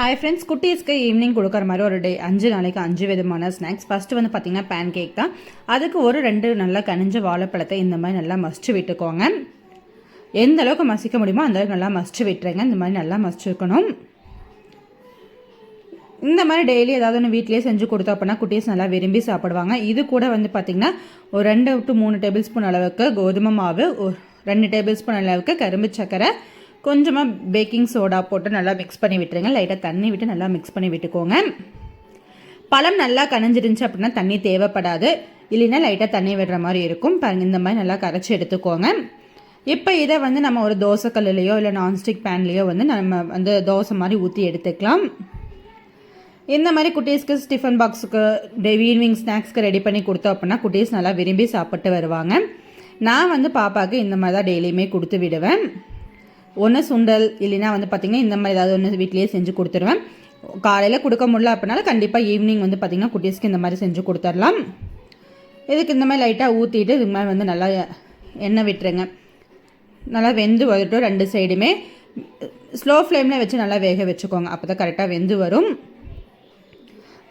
Hi friends குட்டீஸ்க்கு evening கொடுக்குற மாதிரி ஒரு டே அஞ்சு நாளைக்கு அஞ்சு விதமான ஸ்நாக்ஸ் ஃபஸ்ட்டு வந்து பார்த்தீங்கன்னா பேன் கேக் தான். அதுக்கு ஒரு ரெண்டு நல்லா கனிஞ்ச வாழைப்பழத்தை இந்த மாதிரி நல்லா மசிச்சு விட்டுக்கோங்க. எந்த அளவுக்கு மசிக்க முடியுமோ அந்த அளவுக்கு நல்லா மசிச்சு விட்டுருங்க. இந்த மாதிரி நல்லா மசிச்சுருக்கணும் இந்த மாதிரி டெய்லி ஏதாவது ஒன்று வீட்லேயே செஞ்சு கொடுத்தோம் அப்படின்னா குட்டீஸ் நல்லா விரும்பி சாப்பிடுவாங்க. இது கூட வந்து பார்த்திங்கன்னா ஒரு ரெண்டு டு மூணு டேபிள் ஸ்பூன் அளவுக்கு கோதுமை மாவு ஒரு ரெண்டு டேபிள் ஸ்பூன் அளவுக்கு கரும்பு சர்க்கரை கொஞ்சமாக பேக்கிங் சோடா போட்டு நல்லா மிக்ஸ் பண்ணி விட்டுருங்க. லைட்டாக தண்ணி விட்டு நல்லா மிக்ஸ் பண்ணி விட்டுக்கோங்க. பழம் நல்லா கனைஞ்சிருந்துச்சு அப்படின்னா தண்ணி தேவைப்படாது. இல்லைன்னா லைட்டாக தண்ணி விடுற மாதிரி இருக்கும். பாருங்கள் இந்த மாதிரி நல்லா கரைச்சி எடுத்துக்கோங்க. இப்போ இதை வந்து நம்ம ஒரு தோசை கல்லுலேயோ இல்லை நான்ஸ்டிக் பேன்லேயோ வந்து நம்ம வந்து தோசை மாதிரி ஊற்றி எடுத்துக்கலாம். இந்த மாதிரி குட்டீஸ்க்கு டிஃபன் பாக்ஸுக்கு டெய்லி ஈவினிங் ஸ்நாக்ஸ்க்கு ரெடி பண்ணி கொடுத்தோம் அப்படின்னா குட்டீஸ் நல்லா விரும்பி சாப்பிட்டு வருவாங்க. நான் வந்து பாப்பாவுக்கு இந்த மாதிரி தான் டெய்லியுமே கொடுத்து விடுவேன். ஒன்று சுண்டல் இல்லைன்னா வந்து பார்த்திங்கன்னா இந்த மாதிரி ஏதாவது ஒன்று வீட்லேயே செஞ்சு கொடுத்துருவேன். காலையில் கொடுக்க முடியல அப்படின்னாலும் கண்டிப்பாக ஈவினிங் வந்து பார்த்திங்கன்னா குட்டீஸ்க்கு இந்த மாதிரி செஞ்சு கொடுத்துடலாம். இதுக்கு இந்த மாதிரி லைட்டாக ஊற்றிட்டு இதுக்கு மாதிரி வந்து நல்லா எண்ணெய் விட்டுருங்க. நல்லா வெந்து வரட்டும் ரெண்டு சைடுமே ஸ்லோ ஃப்ளேமில் வச்சு நல்லா வேக வச்சுக்கோங்க. அப்போ தான் கரெக்டாக வெந்து வரும்.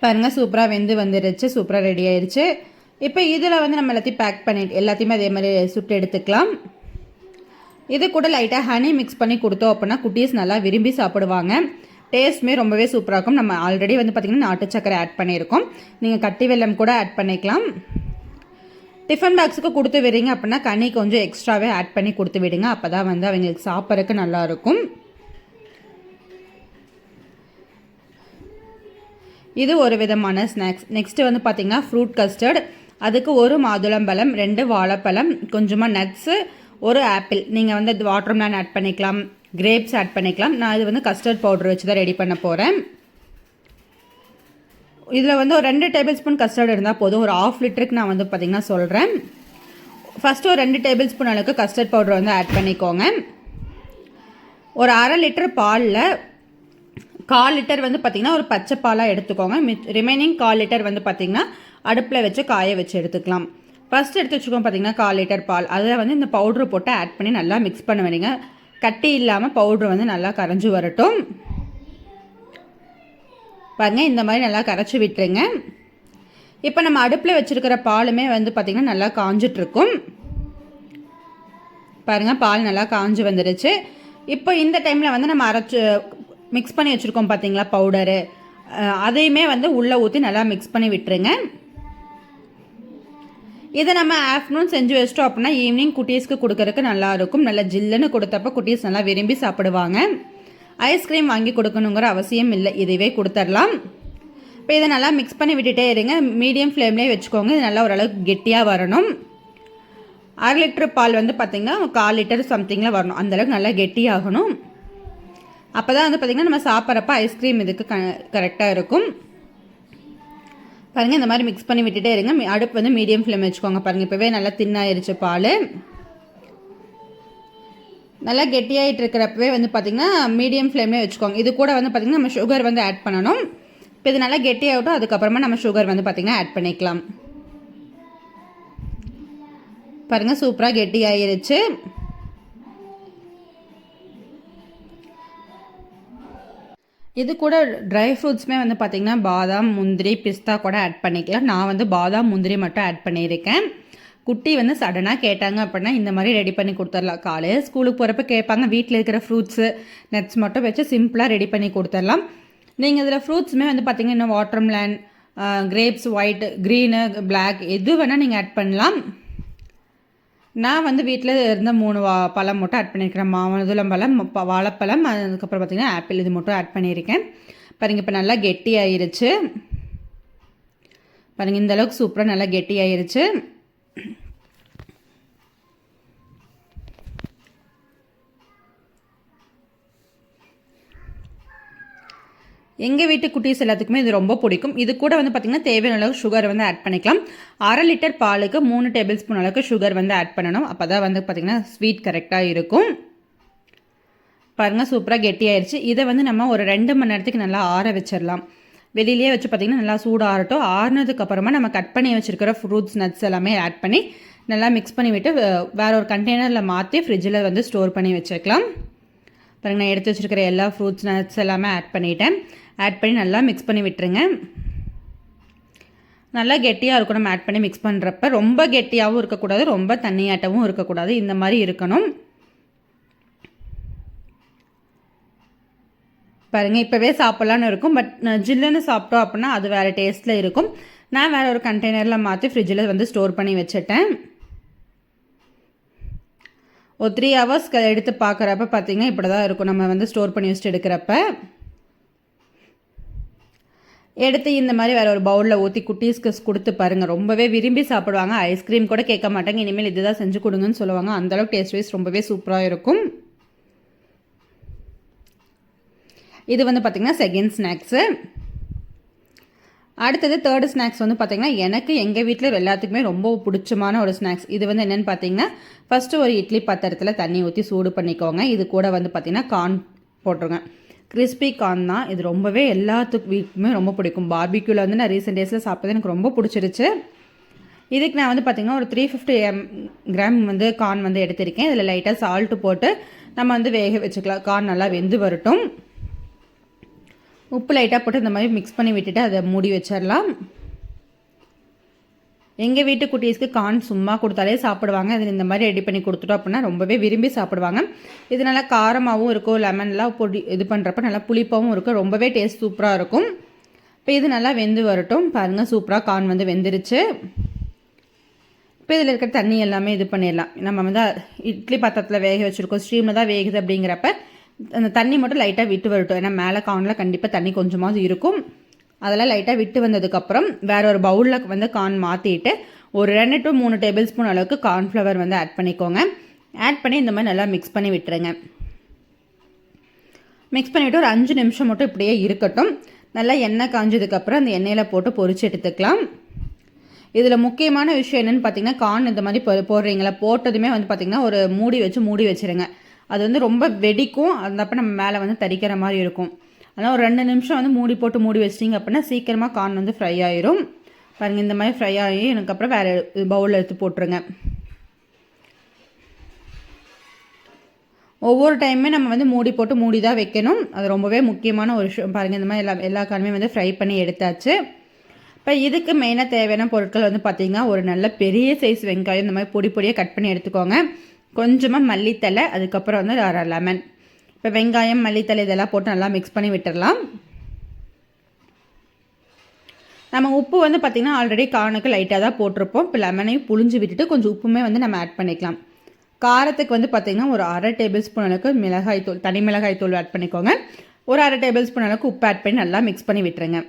பாருங்கள் சூப்பராக வெந்து வந்துடுச்சு சூப்பராக ரெடி ஆயிடுச்சு இப்போ இதில் வந்து நம்ம எல்லாத்தையும் பேக் பண்ணிட்டு எல்லாத்தையுமே அதே மாதிரி சுட்டு எடுத்துக்கலாம். இது கூட லைட்டாக ஹனி மிக்ஸ் பண்ணி கொடுத்தோம் அப்படின்னா குட்டீஸ் நல்லா விரும்பி சாப்பிடுவாங்க. டேஸ்ட்டுமே ரொம்பவே சூப்பராக இருக்கும். நம்ம ஆல்ரெடி வந்து பார்த்திங்கன்னா நாட்டு சக்கரை ஆட் பண்ணியிருக்கோம். நீங்கள் கட்டி வெல்லம் கூட ஆட் பண்ணிக்கலாம். டிஃபன் பாக்ஸுக்கு கொடுத்து விடுறீங்க அப்படின்னா கனி கொஞ்சம் எக்ஸ்ட்ராவே ஆட் பண்ணி கொடுத்து விடுங்க. அப்போ தான் வந்து அவங்களுக்கு சாப்பிட்றதுக்கு நல்லாயிருக்கும் இது ஒரு விதமான ஸ்நாக்ஸ் நெக்ஸ்ட்டு வந்து பார்த்திங்கன்னா ஃப்ரூட் கஸ்டர்ட் அதுக்கு ஒரு மாதுளம்பழம் ரெண்டு வாழைப்பழம் கொஞ்சமாக நட்ஸு ஒரு ஆப்பிள். நீங்கள் வந்து வாட்டர் மேன் ஆட் பண்ணிக்கலாம். கிரேப்ஸ் ஆட் பண்ணிக்கலாம். நான் இது வந்து கஸ்டர்ட் பவுடர் வச்சு தான் ரெடி பண்ண போகிறேன் இதில் வந்து ஒரு ரெண்டு டேபிள் ஸ்பூன் கஸ்டர்ட் இருந்தால் போதும். ஒரு ஆஃப் லிட்டருக்கு நான் வந்து பார்த்திங்கன்னா சொல்கிறேன் ஃபஸ்ட்டு ஒரு ரெண்டு டேபிள் ஸ்பூன் அளவுக்கு கஸ்டர்ட் பவுடர் வந்து ஆட் பண்ணிக்கோங்க. ஒரு அரை லிட்டர் பாலில் கால் லிட்டர் வந்து பார்த்திங்கன்னா ஒரு பச்சை பாலாக எடுத்துக்கோங்க. ரிமைனிங் கால் லிட்டர் வந்து பார்த்திங்கன்னா அடுப்பில் வச்சு காய வச்சு எடுத்துக்கலாம். ஃபஸ்ட் எடுத்து வச்சுக்கோங்க பார்த்தீங்கன்னா கால் லிட்டர் பால். அதில் வந்து இந்த பவுட்ரு போட்டு ஆட் பண்ணி நல்லா மிக்ஸ் பண்ண வரீங்க கட்டி இல்லாமல் பவுட்ரு வந்து நல்லா கரைஞ்சி வரட்டும். பாருங்கள் இந்த மாதிரி நல்லா கரைச்சி விட்டுருங்க. இப்போ நம்ம அடுப்பில் வச்சுருக்கிற பாலுமே வந்து பார்த்திங்கன்னா நல்லா காஞ்சிட்ருக்கும் பாருங்கள் பால் நல்லா காஞ்சி வந்துடுச்சு இப்போ இந்த டைமில் வந்து நம்ம அரைச்சி மிக்ஸ் பண்ணி வச்சுருக்கோம் பார்த்தீங்களா பவுடரு அதையுமே வந்து உள்ளே ஊற்றி நல்லா மிக்ஸ் பண்ணி விட்டுருங்க. இதை நம்ம ஆஃப்டர்நூன் செஞ்சு வச்சிட்டோம் அப்படின்னா ஈவினிங் குட்டீஸ்க்கு கொடுக்கறதுக்கு நல்லாயிருக்கும். நல்லா ஜில்லுன்னு கொடுத்தப்ப குட்டீஸ் நல்லா விரும்பி சாப்பிடுவாங்க. ஐஸ்கிரீம் வாங்கி கொடுக்கணுங்கிற அவசியம் இல்லை. இதுவே கொடுத்துடலாம். இப்போ இதை நல்லா மிக்ஸ் பண்ணி விட்டுட்டே இருங்க. மீடியம் ஃப்ளேம்லேயே வச்சுக்கோங்க. இது நல்லா ஓரளவுக்கு கெட்டியாக வரணும். அரை லிட்டர் பால் வந்து பார்த்திங்கன்னா கால் லிட்டர் சம்திங்கில் வரணும். அந்தளவுக்கு நல்லா கெட்டியாகணும். அப்போ தான் வந்து பார்த்திங்கன்னா நம்ம சாப்பிட்றப்ப ஐஸ்கிரீம் இதுக்கு க கரெக்டாக இருக்கும். பாருங்கள் இந்த மாதிரி மிக்ஸ் பண்ணி விட்டுட்டே இருங்க. அடுப்பு வந்து மீடியம் ஃப்ளேம் வச்சுக்கோங்க பாருங்கள் இப்போவே நல்லா தின்னாயிருச்சு பால். நல்லா கெட்டியாகிட்டு இருக்கிறப்பவே வந்து பார்த்திங்கன்னா மீடியம் ஃப்ளேம்லேயே வச்சுக்கோங்க. இது கூட வந்து பார்த்திங்கன்னா நம்ம சுகர் வந்து ஆட் பண்ணணும். இப்போ இது நல்லா கெட்டியாகட்டும் அதுக்கப்புறமா நம்ம சுகர் வந்து பார்த்திங்கன்னா ஆட் பண்ணிக்கலாம். பாருங்கள் சூப்பராக கெட்டி ஆயிருச்சு இது கூட ட்ரை ஃப்ரூட்ஸுமே வந்து பார்த்திங்கன்னா பாதாம் முந்திரி பிஸ்தா கூட ஆட் பண்ணிக்கலாம். நான் வந்து பாதாம் முந்திரி மட்டும் ஆட் பண்ணியிருக்கேன். குட்டி வந்து சடனாக கேட்டாங்க அப்படின்னா இந்த மாதிரி ரெடி பண்ணி கொடுத்துடலாம். காலையில் ஸ்கூலுக்கு போகிறப்ப கேட்பாங்க வீட்டில் இருக்கிற ஃப்ரூட்ஸு நட்ஸ் மட்டும் வச்சு சிம்பிளாக ரெடி பண்ணி கொடுத்துடலாம். நீங்கள் இதில் ஃப்ரூட்ஸுமே வந்து பார்த்திங்கன்னா இன்னும் watermelon grapes white green black எது வேணால் நீங்கள் ஆட் பண்ணலாம். நான் வந்து வீட்டில் இருந்த மூணு வா பழம் மட்டும் ஆட் பண்ணியிருக்கிறேன் மாதுளம்பழம் வாழைப்பழம் அதுக்கப்புறம் பார்த்திங்கன்னா ஆப்பிள் இது மட்டும் ஆட் பண்ணியிருக்கேன் பாருங்கள் இப்போ நல்லா கெட்டி ஆயிருச்சு பாருங்கள் இந்த அளவுக்கு சூப்பராக நல்லா கெட்டி ஆயிருச்சு எங்கள் வீட்டு குட்டீஸ் எல்லாத்துக்குமே இது ரொம்ப பிடிக்கும். இது கூட வந்து பார்த்திங்கன்னா தேவையான அளவு சுகர் வந்து ஆட் பண்ணிக்கலாம். அரை லிட்டர் பாலுக்கு மூணு டேபிள் ஸ்பூன் அளவுக்கு சுகர் வந்து ஆட் பண்ணணும். அப்போ தான் வந்து பார்த்திங்கன்னா ஸ்வீட் கரெக்டாக இருக்கும். பாருங்கள் சூப்பராக கெட்டியாயிருச்சு. இதை வந்து நம்ம ஒரு ரெண்டு மணி நேரத்துக்கு நல்லா ஆற வச்சிடலாம் வெளியிலேயே வச்சு பார்த்திங்கன்னா நல்லா சூடாக ஆறட்டும் ஆறுனதுக்கப்புறமா நம்ம கட் பண்ணி வச்சுருக்கிற ஃப்ரூட்ஸ் நட்ஸ் எல்லாமே ஆட் பண்ணி நல்லா மிக்ஸ் பண்ணி விட்டு வேற ஒரு கண்டெய்னரில் மாற்றி ஃப்ரிட்ஜில் வந்து ஸ்டோர் பண்ணி வச்சுக்கலாம். பாருங்கள் நான் எடுத்து வச்சுருக்கிற எல்லா ஃப்ரூட்ஸ் நட்ஸ் எல்லாமே ஆட் பண்ணிட்டேன். ஆட் பண்ணி நல்லா மிக்ஸ் பண்ணி விட்டுருங்க. நல்லா கெட்டியாக இருக்கும். நம்ம ஆட் பண்ணி மிக்ஸ் பண்ணுறப்ப ரொம்ப கெட்டியாகவும் இருக்கக்கூடாது ரொம்ப தண்ணியாட்டவும் இருக்கக்கூடாது. இந்த மாதிரி இருக்கணும். பாருங்கள் இப்போவே சாப்பிட்லான்னு இருக்கும். பட் ஜில்லுன்னு சாப்பிட்டோம் அப்படின்னா அது வேறு டேஸ்ட்டில் இருக்கும். நான் வேறு ஒரு கண்டெய்னரில் மாற்றி ஃப்ரிட்ஜில் வந்து ஸ்டோர் பண்ணி வச்சுட்டேன். ஒரு த்ரீ ஹவர்ஸ் எடுத்து பார்க்குறப்ப பார்த்தீங்கன்னா இப்படி தான் இருக்கும். நம்ம வந்து ஸ்டோர் பண்ணி வச்சுட்டு எடுக்கிறப்ப. எடுத்து இந்த மாதிரி வேறு ஒரு பவுலில் ஊற்றி குட்டீஸ்க்கு கொடுத்து பாருங்கள் ரொம்பவே விரும்பி சாப்பிடுவாங்க. ஐஸ்கிரீம் கூட கேட்க மாட்டாங்க. இனிமேல் இதுதான் செஞ்சு கொடுங்கன்னு சொல்லுவாங்க. அந்தளவுக்கு டேஸ்ட் வைஸ் ரொம்பவே சூப்பராக இருக்கும். இது வந்து பார்த்திங்கன்னா செகண்ட் ஸ்நாக்ஸு அடுத்தது தேர்டு ஸ்நாக்ஸ் வந்து பார்த்திங்கன்னா எனக்கு எங்கள் வீட்டில் எல்லாத்துக்குமே ரொம்ப பிடிச்சமான ஒரு ஸ்நாக்ஸ் இது வந்து என்னென்னு பார்த்தீங்கன்னா ஃபஸ்ட்டு ஒரு இட்லி பாத்திரத்தில் தண்ணி ஊற்றி சூடு பண்ணிக்கோங்க. இது கூட வந்து பார்த்திங்கன்னா கார்ன் போட்டுருங்க. கிறிஸ்பி கார்ன் தான். இது ரொம்பவே எல்லாத்துக்கு வீட்டுக்குமே ரொம்ப பிடிக்கும். பார்பிக்யூவில் வந்து நான் ரீசெண்ட் டேஸில் சாப்பிட்டது எனக்கு ரொம்ப பிடிச்சிருச்சு. இதுக்கு நான் வந்து பார்த்திங்கன்னா ஒரு த்ரீ ஃபிஃப்டி எம் கிராம் வந்து கார்ன் வந்து எடுத்திருக்கேன். இதில் லைட்டாக சால்ட்டு போட்டு நம்ம வந்து வேக வச்சுக்கலாம். கார்ன் நல்லா வெந்து வரட்டும். உப்பு லைட்டாக போட்டு இந்த மாதிரி மிக்ஸ் பண்ணி விட்டுட்டு அதை மூடி வச்சிடலாம். எங்கள் வீட்டு குட்டீஸ்க்கு கார்ன் சும்மா கொடுத்தாலே சாப்பிடுவாங்க. அதில் இந்த மாதிரி ரெடி பண்ணி கொடுத்துட்டோம் அப்படின்னா ரொம்பவே விரும்பி சாப்பிடுவாங்க. இது நல்லா காரமாகவும் இருக்கும் லெமன்லாம் பொடி இது பண்ணுறப்ப நல்லா புளிப்பாகவும் இருக்கும். ரொம்பவே டேஸ்ட் சூப்பராக இருக்கும். இப்போ இது நல்லா வெந்து வரட்டும். பாருங்கள் சூப்பராக கார்ன் வந்து வெந்துருச்சு. இப்போ இதில் இருக்கிற தண்ணி எல்லாமே இது பண்ணிடலாம். நம்ம வந்து இட்லி பாத்திரத்தில் வேக வச்சுருக்கோம். ஸ்ட்ரீமில் தான் வேகுது அப்படிங்கிறப்ப அந்த தண்ணி மட்டும் லைட்டாக விட்டு வரட்டும். ஏன்னா மேலே கார்னில் கண்டிப்பாக தண்ணி கொஞ்சமாவது இருக்கும். அதெல்லாம் லைட்டாக விட்டு வந்ததுக்கப்புறம் வேற ஒரு பவுலில் வந்து கார்ன் மாற்றிட்டு ஒரு ரெண்டு டு மூணு டேபிள் ஸ்பூன் அளவுக்கு கார்ன்ஃப்ளவர் வந்து ஆட் பண்ணிக்கோங்க. ஆட் பண்ணி இந்த மாதிரி நல்லா மிக்ஸ் பண்ணி விட்டுருங்க. மிக்ஸ் பண்ணிவிட்டு ஒரு அஞ்சு நிமிஷம் மட்டும் இப்படியே இருக்கட்டும். நல்லா எண்ணெய் காஞ்சதுக்கப்புறம் அந்த எண்ணெயில் போட்டு பொறிச்சு எடுத்துக்கலாம். இதில் முக்கியமான விஷயம் என்னென்னு பார்த்தீங்கன்னா கார்ன் இந்த மாதிரி போடுறீங்களா? போட்டதுமே வந்து பார்த்திங்கன்னா ஒரு மூடி வச்சு மூடி வச்சுருங்க. அது வந்து ரொம்ப வெடிக்கும். அந்தப்போ நம்ம மேலே வந்து தரிக்கிற மாதிரி இருக்கும். அதனால் ஒரு ரெண்டு நிமிஷம் வந்து மூடி போட்டு மூடி வச்சிட்டிங்க அப்படின்னா சீக்கிரமாக கார்ன் வந்து ஃப்ரை ஆயிரும். பாருங்கள் இந்த மாதிரி ஃப்ரை ஆகி எனக்கு அப்புறம் வேறு பவுலில் எடுத்து போட்டுருங்க. ஒவ்வொரு டைமுமே நம்ம வந்து மூடி போட்டு மூடி தான் வைக்கணும். அது ரொம்பவே முக்கியமான ஒரு விஷயம். பாருங்கள் இந்த மாதிரி எல்லா எல்லா காரணமே வந்து ஃப்ரை பண்ணி எடுத்தாச்சு. இப்போ இதுக்கு மெயினாக தேவையான பொருட்கள் வந்து பார்த்திங்கன்னா ஒரு நல்ல பெரிய சைஸ் வெங்காயம் இந்த மாதிரி பொடி பொடியாக கட் பண்ணி எடுத்துக்கோங்க. கொஞ்சமாக மல்லித்தலை அதுக்கப்புறம் வந்து அரை லெமன் இப்போ வெங்காயம் மல்லித்தலை இதெல்லாம் போட்டு நல்லா மிக்ஸ் பண்ணி விட்டுடலாம் நம்ம உப்பு வந்து பார்த்திங்கன்னா ஆல்ரெடி கானுக்கு லைட்டாக தான் போட்டிருப்போம். இப்போ லெமனையும் புளிஞ்சு விட்டுட்டு கொஞ்சம் உப்புமே வந்து நம்ம ஆட் பண்ணிக்கலாம். காரத்துக்கு வந்து பார்த்திங்கன்னா ஒரு அரை டேபிள் ஸ்பூன் அளவுக்கு மிளகாய் தூள் தனி மிளகாய் தூள் ஆட் பண்ணிக்கோங்க. ஒரு அரை டேபிள் ஸ்பூன் அளவுக்கு உப்பு ஆட் பண்ணி நல்லா மிக்ஸ் பண்ணி விட்டுருங்க.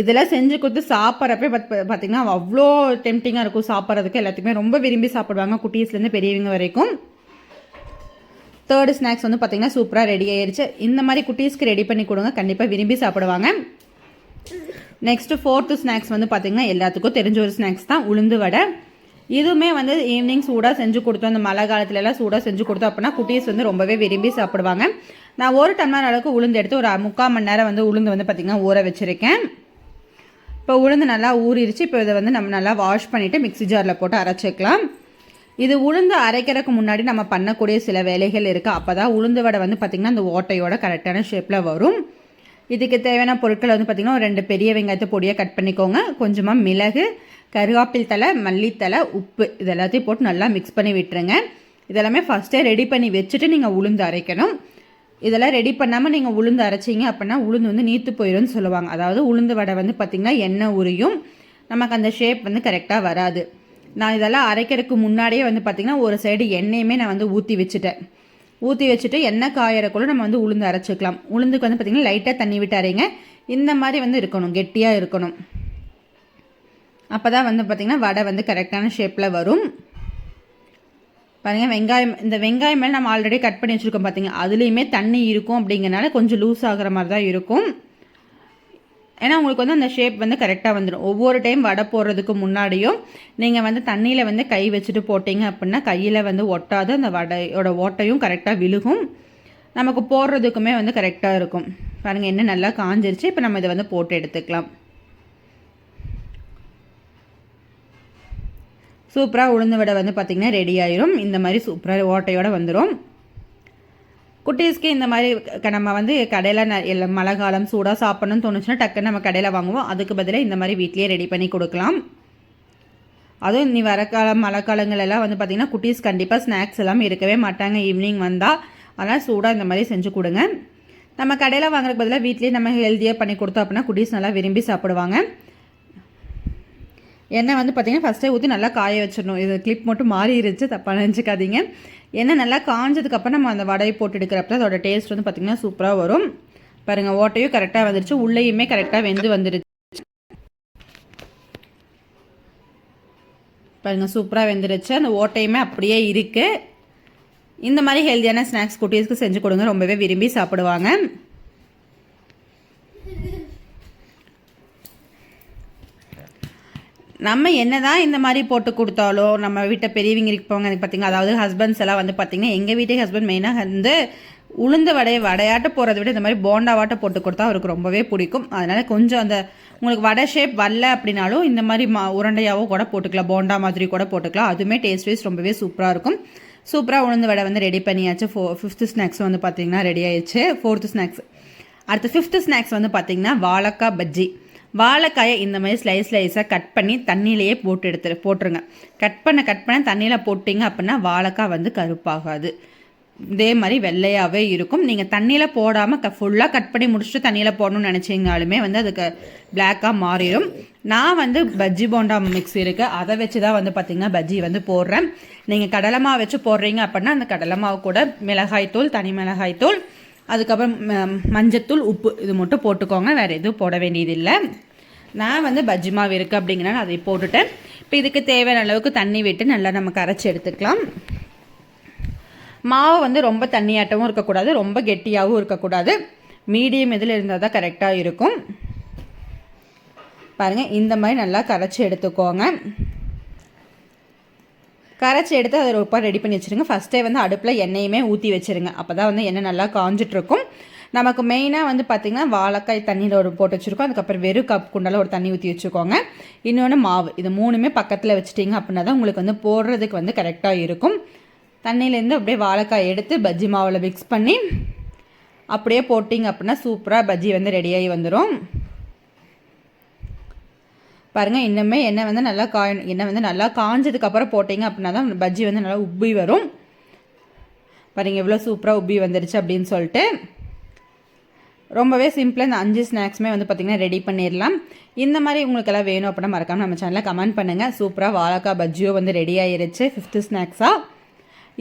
இதெல்லாம் செஞ்சு கொடுத்து சாப்பிட்றப்ப பார்த்திங்கன்னா அவ்வளோ டெம்டிங்காக இருக்கும் சாப்பிட்றதுக்கு. எல்லாத்துக்குமே ரொம்ப விரும்பி சாப்பிடுவாங்க குட்டீஸ்லேருந்து பெரியவங்க வரைக்கும். தேர்டு ஸ்நாக்ஸ் வந்து பார்த்திங்கன்னா சூப்பராக ரெடி ஆயிடுச்சு இந்த மாதிரி குட்டீஸ்க்கு ரெடி பண்ணி கொடுங்க. கண்டிப்பாக விரும்பி சாப்பிடுவாங்க. நெக்ஸ்ட்டு ஃபோர்த்து ஸ்நாக்ஸ் வந்து பார்த்திங்கன்னா எல்லாத்துக்கும் தெரிஞ்ச ஒரு ஸ்நாக்ஸ் தான் உளுந்து வடை. இதுவுமே வந்து ஈவினிங் சூடாக செஞ்சு கொடுத்தோம். இந்த மழை காலத்துலலாம் சூடாக செஞ்சு கொடுத்தோம் அப்படின்னா குட்டீஸ் வந்து ரொம்பவே விரும்பி சாப்பிடுவாங்க. நான் ஒரு டம்ளர் அளவுக்கு உளுந்து எடுத்து ஒரு முக்கால் மணி நேரம் வந்து உளுந்து வந்து பார்த்திங்கன்னா ஊற வச்சுருக்கேன். இப்போ உளுந்து நல்லா ஊறிடுச்சு இப்போ இதை வந்து நம்ம நல்லா வாஷ் பண்ணிவிட்டு மிக்சி ஜாரில் போட்டு அரைச்சிக்கலாம். இது உளுந்து அரைக்கிறதுக்கு முன்னாடி நம்ம பண்ணக்கூடிய சில வேலைகள் இருக்குது அப்போ தான் உளுந்து வடை வந்து பார்த்திங்கன்னா அந்த ஓட்டையோட கரெக்டான ஷேப்பில் வரும். இதுக்கு தேவையான பொருட்கள் வந்து பார்த்திங்கன்னா ஒரு ரெண்டு பெரிய வெங்காயத்தை பொடியாக கட் பண்ணிக்கோங்க. கொஞ்சமாக மிளகு கருவேப்பில் தலை மல்லித்தலை உப்பு இது எல்லாத்தையும் போட்டு நல்லா மிக்ஸ் பண்ணி விட்டுருங்க. இதெல்லாமே ஃபஸ்ட்டே ரெடி பண்ணி வச்சுட்டு நீங்கள் உளுந்து அரைக்கணும். இதெல்லாம் ரெடி பண்ணாமல் நீங்கள் உளுந்து அரைச்சிங்க அப்படின்னா உளுந்து வந்து நீத்து போயிடும்னு சொல்லுவாங்க. அதாவது உளுந்து வடை வந்து பார்த்திங்கன்னா எண்ணெய் உரியும். நமக்கு அந்த ஷேப் வந்து கரெக்டாக வராது. நான் இதெல்லாம் அரைக்கிறதுக்கு முன்னாடியே வந்து பார்த்திங்கன்னா ஒரு சைடு எண்ணெயுமே நான் வந்து ஊற்றி வச்சுட்டேன். ஊற்றி வச்சுட்டு எண்ணெய் காயறக்குள்ள நம்ம வந்து உளுந்து அரைச்சிக்கலாம். உளுந்துக்கு வந்து பார்த்திங்கன்னா லைட்டாக தண்ணி விட்டு அரைங்க. இந்த மாதிரி வந்து இருக்கணும். கெட்டியாக இருக்கணும். அப்போ தான் வந்து பார்த்திங்கன்னா வடை வந்து கரெக்டான ஷேப்பில் வரும். பாருங்கள் வெங்காயம் இந்த வெங்காயம் மேலே நம்ம ஆல்ரெடி கட் பண்ணி வச்சுருக்கோம் பார்த்தீங்க அதுலேயுமே தண்ணி இருக்கும் அப்படிங்கிறனால கொஞ்சம் லூஸ் ஆகிற மாதிரி தான் இருக்கும். ஏன்னா உங்களுக்கு வந்து அந்த ஷேப் வந்து கரெக்டாக வந்துடும் ஒவ்வொரு டைம் வடை போடுறதுக்கு முன்னாடியும் நீங்கள் வந்து தண்ணியில் வந்து கை வச்சுட்டு போட்டிங்க அப்படின்னா கையில் வந்து ஒட்டாது அந்த வடையோட ஓட்டையும் கரெக்டாக விழுகும். நமக்கு போடுறதுக்குமே வந்து கரெக்டாக இருக்கும். பாருங்கள் என்ன நல்லா காஞ்சிருச்சு. இப்போ நம்ம இதை வந்து போட்டு எடுத்துக்கலாம். சூப்பராக உளுந்து வடை வந்து பார்த்திங்கன்னா ரெடி ஆயிரும். இந்த மாதிரி சூப்பராக ஓட்டையோடு வந்துடும் குட்டீஸ்க்கு இந்த மாதிரி க- நம்ம வந்து கடையில் ந மழை காலம் சூடாக சாப்பிட்ணும்னு தோணுச்சுன்னா டக்குன்னு நம்ம கடையில் வாங்குவோம். அதுக்கு பதிலாக இந்த மாதிரி வீட்லேயே ரெடி பண்ணி கொடுக்கலாம். அதுவும் நீ வர காலம் மழை காலங்கள் எல்லாம் வந்து பார்த்திங்கன்னா குட்டீஸ் கண்டிப்பாக ஸ்நாக்ஸ் எல்லாம் இருக்கவே மாட்டாங்க. ஈவினிங் வந்தால் அதனால் சூடாக இந்த மாதிரி செஞ்சு கொடுங்க. நம்ம கடையில் வாங்குறதுக்கு பதிலாக வீட்லேயே நம்ம ஹெல்த்தியாக பண்ணி கொடுத்தோம் அப்படின்னா குட்டீஸ் நல்லா விரும்பி சாப்பிடுவாங்க. எண்ணெய் வந்து பார்த்திங்கன்னா ஃபஸ்ட்டே ஊற்றி நல்லா காய வச்சிடணும். இது கிளிப் மட்டும் மாறிடுச்சு தப்பாக நினச்சிக்காதீங்க. எண்ணெய் நல்லா காஞ்சதுக்கப்புறம் நம்ம அந்த வடையை போட்டு எடுக்கிறப்ப அதோட டேஸ்ட் வந்து பார்த்திங்கன்னா சூப்பராக வரும். பாருங்கள் ஓட்டையும் கரெக்டாக வந்துருச்சு. உள்ளேயுமே கரெக்டாக வெந்து வந்துருச்சு. பாருங்கள் சூப்பராக வெந்துருச்சு. அந்த ஓட்டையுமே அப்படியே இருக்குது இந்த மாதிரி ஹெல்த்தியான ஸ்நாக்ஸ் குட்டீஸ்க்கு செஞ்சு கொடுங்க. ரொம்பவே விரும்பி சாப்பிடுவாங்க. நம்ம என்ன தான் இந்த மாதிரி போட்டு கொடுத்தாலோ நம்ம வீட்டை பெரியவங்க இருப்பவங்க பார்த்தீங்க அதாவது ஹஸ்பண்ட்ஸ் எல்லாம் வந்து பார்த்தீங்கன்னா எங்கள் வீட்டே ஹஸ்பண்ட் மெயினாக வந்து உளுந்து வடையை வடையாட்ட போகிறத விட இந்த மாதிரி போண்டாவாட்ட போட்டு கொடுத்தா அவருக்கு ரொம்பவே பிடிக்கும். அதனால் கொஞ்சம் அந்த உங்களுக்கு வடை ஷேப் வரல அப்படின்னாலும் இந்த மாதிரி மா உருண்டையாவோ கூட போட்டுக்கலாம் போண்டா மாதிரி கூட போட்டுக்கலாம். அதுவுமே டேஸ்ட் வைஸ் ரொம்பவே சூப்பராக இருக்கும். சூப்பராக உளுந்து வடை வந்து ரெடி பண்ணியாச்சு. ஃபோ ஃபிஃப்த்து ஸ்நாக்ஸ் வந்து பார்த்தீங்கன்னா ரெடி ஆயிடுச்சு. ஃபோர்த்து ஸ்நாக்ஸ் அடுத்து ஃபிஃப்த்து ஸ்நாக்ஸ் வந்து பார்த்திங்கன்னா வாழைக்காய் பஜ்ஜி. வாழைக்காயை இந்த மாதிரி ஸ்லைஸ் ஸ்லைஸாக கட் பண்ணி தண்ணியிலேயே போட்டு எடுத்து போட்டுருங்க. கட் பண்ண கட் பண்ண தண்ணியில் போட்டிங்க அப்படின்னா வாழைக்காய் வந்து கருப்பாகாது. இதே மாதிரி வெள்ளையாகவே இருக்கும். நீங்கள் தண்ணியில் போடாமல் க ஃபுல்லாக கட் பண்ணி முடிச்சுட்டு தண்ணியில் போடணும்னு நினச்சிங்கனாலுமே வந்து அதுக்கு பிளாக்காக மாறிடும். நான் வந்து பஜ்ஜி போண்டா மிக்ஸ் இருக்குது அதை வச்சு தான் வந்து பார்த்திங்கன்னா பஜ்ஜி வந்து போடுறேன். நீங்கள் கடலை மாவு வச்சு போடுறீங்க அப்படின்னா அந்த கடலை மாவு கூட மிளகாய்த்தூள் தனி மிளகாய்த்தூள் அதுக்கப்புறம் ம- மஞ்சத்தூள் உப்பு இது மட்டும் போட்டுக்கோங்க. வேறு எதுவும் போட வேண்டியதில்லை. நான் வந்து பஜ்ஜி மாவு இருக்குது அப்படிங்கிறனால அதை போட்டுட்டேன். இப்போ இதுக்கு தேவையான அளவுக்கு தண்ணி விட்டு நல்லா நம்ம கரைச்சி எடுத்துக்கலாம். மாவு வந்து ரொம்ப தண்ணியாட்டமும் இருக்கக்கூடாது ரொம்ப கெட்டியாகவும் இருக்கக்கூடாது. மீடியம் இதில் இருந்தால் தான் கரெக்டாக இருக்கும். பாருங்கள் இந்த மாதிரி நல்லா கரைச்சி எடுத்துக்கோங்க. கரைச்சி எடுத்து அதை ரொம்ப ரெடி பண்ணி வச்சுருங்க. ஃபஸ்ட்டே வந்து அடுப்பில் எண்ணெயுமே ஊற்றி வச்சுருங்க. அப்போ தான் வந்து எண்ணெய் நல்லா காஞ்சிட்ருக்கும் நமக்கு மெயினாக வந்து பார்த்திங்கன்னா வாழைக்காய் தண்ணியில் ஒரு போட்டு வச்சுருக்கோம். அதுக்கப்புறம் வெறும் கப் குண்டால ஒரு தண்ணி ஊற்றி வச்சுக்கோங்க. இன்னொன்று மாவு. இது மூணுமே பக்கத்தில் வச்சுட்டிங்க அப்படின்னா தான் உங்களுக்கு வந்து போடுறதுக்கு வந்து கரெக்டாக இருக்கும். தண்ணியிலேருந்து அப்படியே வாழைக்காய் எடுத்து பஜ்ஜி மாவில் மிக்ஸ் பண்ணி அப்படியே போட்டிங்க அப்படின்னா சூப்பராக பஜ்ஜி வந்து ரெடியாகி வந்துடும் பாருங்கள் இன்னுமே எண்ணெய் வந்து நல்லா காய் எண்ணெய் வந்து நல்லா காஞ்சதுக்கப்புறம் போட்டிங்க அப்படின்னா தான் பஜ்ஜி வந்து நல்லா உப்பி வரும். பாருங்கள் எவ்வளோ சூப்பராக உப்பி வந்துருச்சு அப்படின்னு சொல்லிட்டு. ரொம்பவே சிம்பிளாக இந்த அஞ்சு ஸ்நாக்ஸுமே வந்து பார்த்திங்கன்னா ரெடி பண்ணிடலாம் இந்த மாதிரி உங்களுக்கு எல்லாம் வேணும் அப்படின்னா மறக்காமல் நம்ம சேனலில் கமெண்ட் பண்ணுங்கள் சூப்பராக வாழைக்காய் பஜ்ஜியோ வந்து ரெடி ஆயிருச்சு. ஃபிஃப்த்து ஸ்நாக்ஸாக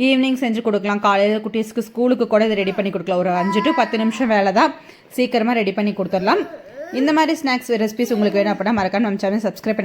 ஈவினிங் செஞ்சு கொடுக்கலாம். காலையில் குட்டீஸ்க்கு ஸ்கூலுக்கு கூட இதை ரெடி பண்ணி கொடுக்கலாம். ஒரு அஞ்சு டு பத்து நிமிஷம் வேலை தான். சீக்கிரமாக ரெடி பண்ணி கொடுத்துடலாம் இந்த மாதிரி ஸ்நாக்ஸ் ரெசிபிஸ் உங்களுக்கு வேணும் அப்படின்னா மறக்காம நம்ம சேனல் சப்ஸ்கிரைப் பண்ணி